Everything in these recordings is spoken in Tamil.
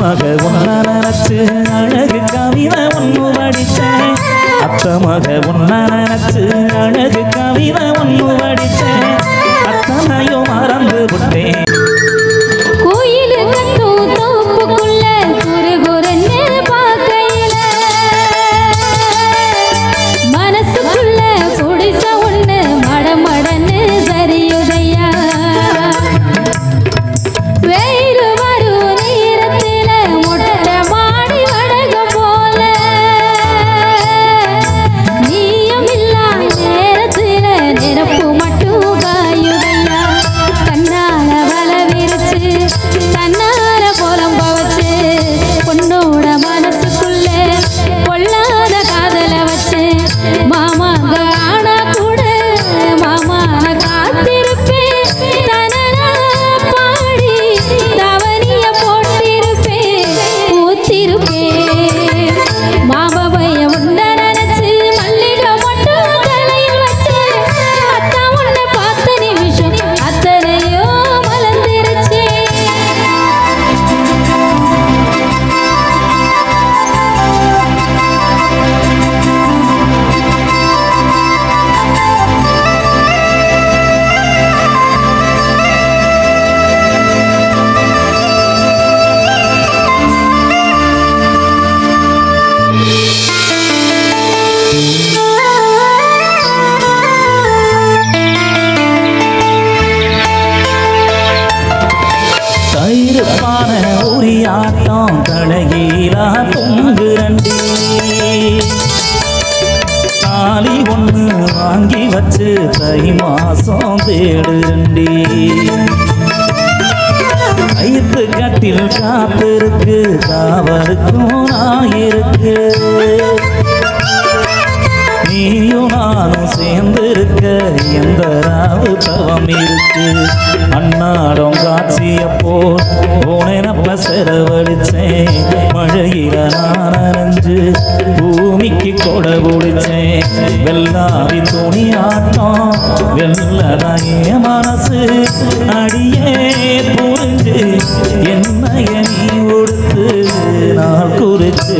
அத்தமாக ஒன்ன நினச்சு அழகு கவிதை ஒன்று படித்தேன் அத்தமாக ஒன்ன நினச்சு அழகு கவிதை ஒன்று படித்தேன் அழகீரா பொங்குரண்டி நாளி ஒன்று வாங்கி வச்சு தை மாசம் தேடுரண்டி ஐத்து கட்டில் காத்திருக்கு தாவருக்கும் நான் தவம் இருக்கு. அன்னாடம் காட்சிய போல் போனப்ப செலவழிச்சேன் மழையில நான் அரைஞ்சு பூமிக்கு கொடை குடிச்சேன் வெள்ளாவி துணி ஆட்டம் வெள்ளதாய மனசு அடியே புரிஞ்சு என்னைய நீ கொடுத்து நான் குறிச்சு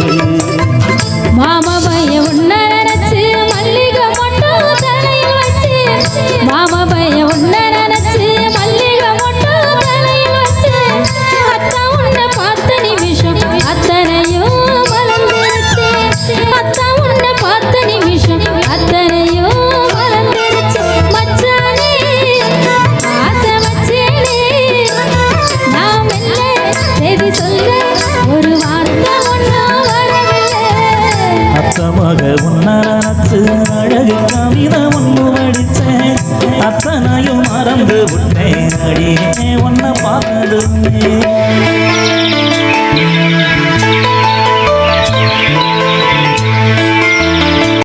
அத்தனையும் மறந்து விட்டேன் அடியே உன்னை பார்த்ததுமே